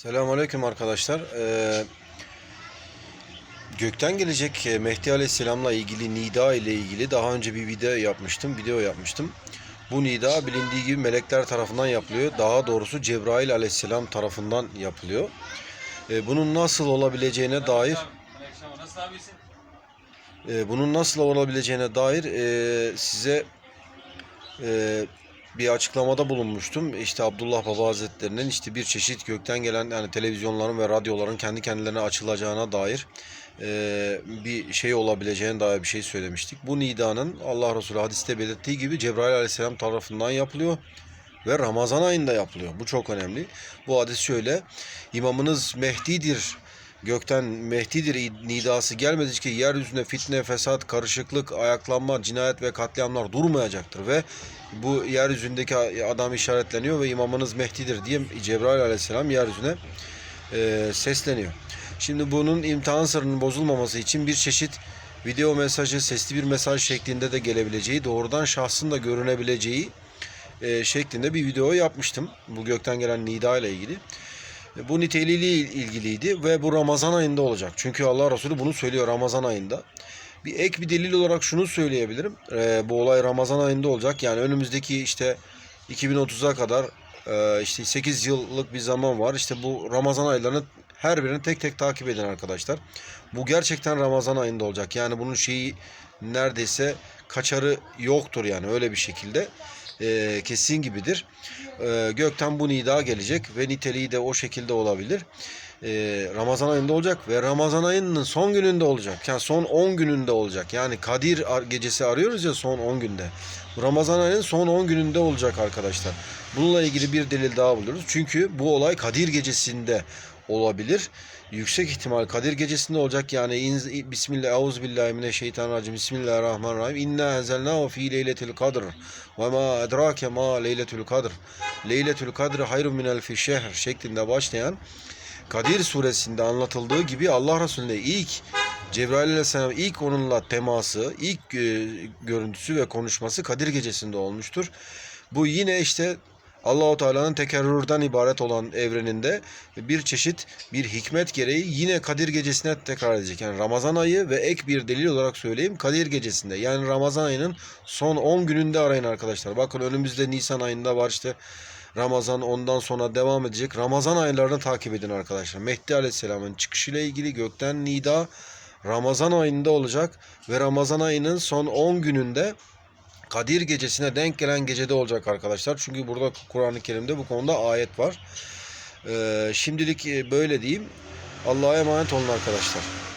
Selamünaleyküm arkadaşlar. Ee, gökten gelecek e, Mehdi Aleyhisselam'la ilgili nida ile ilgili daha önce bir video yapmıştım, video yapmıştım. Bu nida bilindiği gibi melekler tarafından yapılıyor. Daha doğrusu Cebrail Aleyhisselam tarafından yapılıyor. Ee, bunun nasıl olabileceğine dair e, bunun nasıl olabileceğine dair e, size e, bir açıklamada bulunmuştum. İşte Abdullah Baba Hazretleri'nin işte bir çeşit gökten gelen yani televizyonların ve radyoların kendi kendilerine açılacağına dair e, bir şey olabileceğine dair bir şey söylemiştik. Bu nidanın Allah Resulü hadiste belirttiği gibi Cebrail Aleyhisselam tarafından yapılıyor ve Ramazan ayında yapılıyor. Bu çok önemli. Bu hadis şöyle. İmamınız Mehdi'dir. Gökten Mehdi'dir nidası gelmedikçe yeryüzünde fitne, fesat, karışıklık, ayaklanma, cinayet ve katliamlar durmayacaktır ve bu yeryüzündeki adam işaretleniyor ve imamınız Mehdi'dir diye Cebrail aleyhisselam yeryüzüne e, sesleniyor. Şimdi bunun imtihan sırrının bozulmaması için bir çeşit video mesajı, sesli bir mesaj şeklinde de gelebileceği, doğrudan şahsın da görünebileceği e, şeklinde bir video yapmıştım. Bu gökten gelen nida ile ilgili. E, Bu niteliğiyle ilgiliydi ve bu Ramazan ayında olacak. Çünkü Allah Resulü bunu söylüyor Ramazan ayında. Bir ek bir delil olarak şunu söyleyebilirim. E, bu olay Ramazan ayında olacak. Yani önümüzdeki işte 2030'a kadar e, işte 8 yıllık bir zaman var. İşte bu Ramazan aylarını her birini tek tek takip edin arkadaşlar. Bu gerçekten Ramazan ayında olacak. Yani bunun şeyi neredeyse kaçarı yoktur yani öyle bir şekilde. E, kesin gibidir. E, gökten bu nida gelecek ve niteliği de o şekilde olabilir. E, Ramazan ayında olacak ve Ramazan ayının son gününde olacak. Yani son 10 gününde olacak. Yani Kadir gecesi arıyoruz ya son 10 günde. Ramazan ayının son 10 gününde olacak arkadaşlar. Bununla ilgili bir delil daha buluyoruz. Çünkü bu olay Kadir gecesinde olabilir. Yüksek ihtimal Kadir gecesinde olacak. Yani in, Bismillah, Euzubillahimineşşeytanirracim. Bismillahirrahmanirrahim. İnna enzelnahu fi leyletil kadr. Ve ma edrake ma leyletül kadr. Leyletül kadr hayrun min elfi şehr şeklinde başlayan Kadir suresinde anlatıldığı gibi Allah Resulü'ne ilk Cebrail Aleyhisselam ilk onunla teması, ilk e, görüntüsü ve konuşması Kadir gecesinde olmuştur. Bu yine işte Allahu Teala'nın tekerrürden ibaret olan evreninde bir çeşit bir hikmet gereği yine Kadir gecesine tekrar edecek. Yani Ramazan ayı ve ek bir delil olarak söyleyeyim Kadir gecesinde. Yani Ramazan ayının son 10 gününde arayın arkadaşlar. Bakın önümüzde Nisan ayında var işte Ramazan ondan sonra devam edecek. Ramazan aylarını takip edin arkadaşlar. Mehdi Aleyhisselam'ın çıkışıyla ilgili gökten nida Ramazan ayında olacak ve Ramazan ayının son 10 gününde Kadir gecesine denk gelen gecede olacak arkadaşlar. Çünkü burada Kur'an-ı Kerim'de bu konuda ayet var. Ee, şimdilik e, böyle diyeyim. Allah'a emanet olun arkadaşlar.